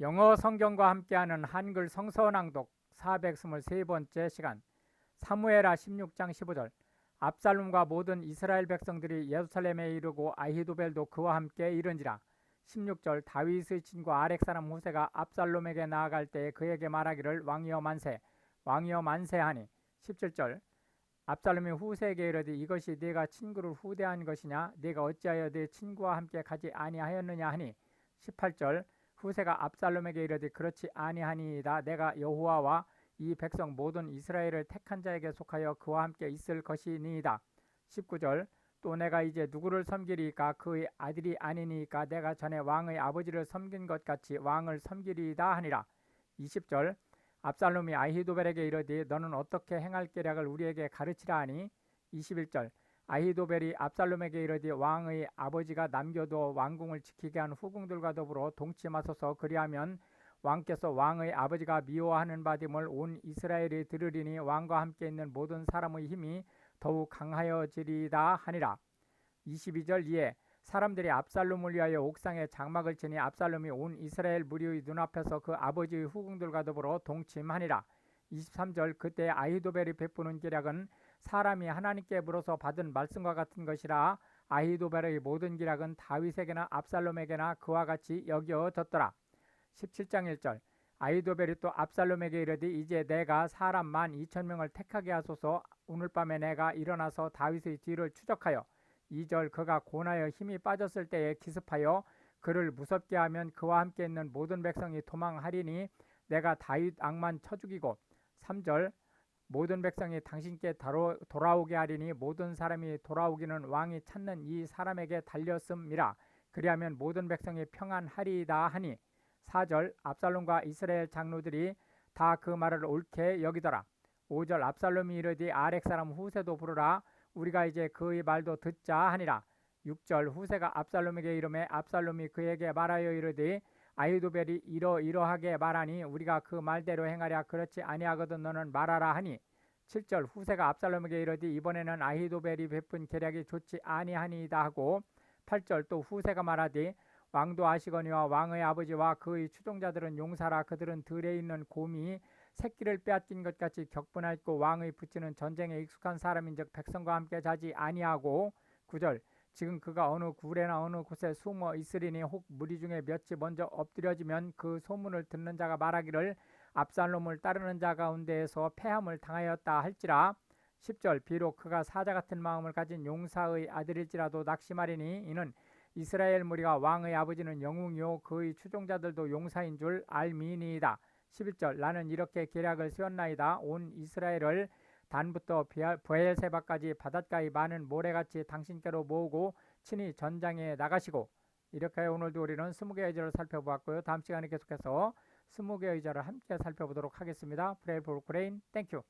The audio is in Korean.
영어 성경과 함께하는 한글 성서낭독 423번째 시간 사무엘하 16장 15절 압살롬과 모든 이스라엘 백성들이 예루살렘에 이르고 아히도벨도 그와 함께 이른지라. 16절 다윗의 친구 아렉 사람 후세가 압살롬에게 나아갈 때에 그에게 말하기를 왕이여 만세 왕이여 만세하니. 17절 압살롬이 후세에게 이르되 이것이 네가 친구를 후대한 것이냐? 네가 어찌하여 네 친구와 함께 가지 아니하였느냐 하니. 18절 후세가 압살롬에게 이르되 그렇지 아니하니이다. 내가 여호와와 이 백성 모든 이스라엘을 택한 자에게 속하여 그와 함께 있을 것이니이다. 19절 또 내가 이제 누구를 섬기리까? 그의 아들이 아니니까? 내가 전에 왕의 아버지를 섬긴 것 같이 왕을 섬기리이다 하니라. 20절 압살롬이 아히도벨에게 이르되 너는 어떻게 행할 계략을 우리에게 가르치라 하니? 21절 아히도벨이 압살롬에게 이르되 왕의 아버지가 남겨두어 왕궁을 지키게 한 후궁들과 더불어 동침하소서 그리하면 왕께서 왕의 아버지가 미워하는 바됨을 온 이스라엘이 들으리니 왕과 함께 있는 모든 사람의 힘이 더욱 강하여지리다 하니라. 22절 이에 사람들이 압살롬을 위하여 옥상에 장막을 치니 압살롬이 온 이스라엘 무리의 눈앞에서 그 아버지의 후궁들과 더불어 동침하니라. 23절 그때 아히도벨이 베푸는 계략은 사람이 하나님께 물어서 받은 말씀과 같은 것이라 아히도벨의 모든 기략은 다윗에게나 압살롬에게나 그와 같이 여겨졌더라. 17장 1절. 아히도벨이 또 압살롬에게 이르되 이제 내가 사람 만 2천 명을 택하게 하소서. 오늘 밤에 내가 일어나서 다윗의 뒤를 추적하여 2절 그가 고나여 힘이 빠졌을 때에 기습하여 그를 무섭게 하면 그와 함께 있는 모든 백성이 도망하리니 내가 다윗 악만 쳐 죽이고. 3절 모든 백성이 당신께 돌아오게 하리니 모든 사람이 돌아오기는 왕이 찾는 이 사람에게 달렸음이라. 그리하면 모든 백성이 평안하리이다 하니 4절 압살롬과 이스라엘 장로들이 다 그 말을 옳게 여기더라. 5절 압살롬이 이르되 아렉 사람 후세도 부르라. 우리가 이제 그의 말도 듣자 하니라. 6절 후세가 압살롬에게 이름에 압살롬이 그에게 말하여 이르되 아이도벨이 이러이러하게 말하니 우리가 그 말대로 행하랴. 그렇지 아니하거든 너는 말하라 하니 7절 후세가 압살롬에게 이르되 이번에는 아히도벨이 베푼 계략이 좋지 아니하니이다 하고 8절 또 후세가 말하되 왕도 아시거니와 왕의 아버지와 그의 추종자들은 용사라. 그들은 들에 있는 곰이 새끼를 빼앗긴 것 같이 격분하였고 왕의 붙이는 전쟁에 익숙한 사람인즉 백성과 함께 자지 아니하고 9절 지금 그가 어느 굴에나 어느 곳에 숨어 있으리니 혹 무리 중에 몇이 먼저 엎드려지면 그 소문을 듣는 자가 말하기를 압살롬을 따르는 자 가운데에서 패함을 당하였다 할지라 10절 비록 그가 사자 같은 마음을 가진 용사의 아들일지라도 낙심하리니 이는 이스라엘 무리가 왕의 아버지는 영웅이요 그의 추종자들도 용사인 줄 알미니이다. 11절 나는 이렇게 계략을 세웠나이다. 온 이스라엘을 단부터 부엘세바까지 바닷가의 많은 모래같이 당신께로 모으고 친히 전장에 나가시고 이렇게 오늘도 우리는 스무 개의 의자를 살펴보았고요. 다음 시간에 계속해서 스무 개의 의자를 함께 살펴보도록 하겠습니다. 프레이 볼 크레인 땡큐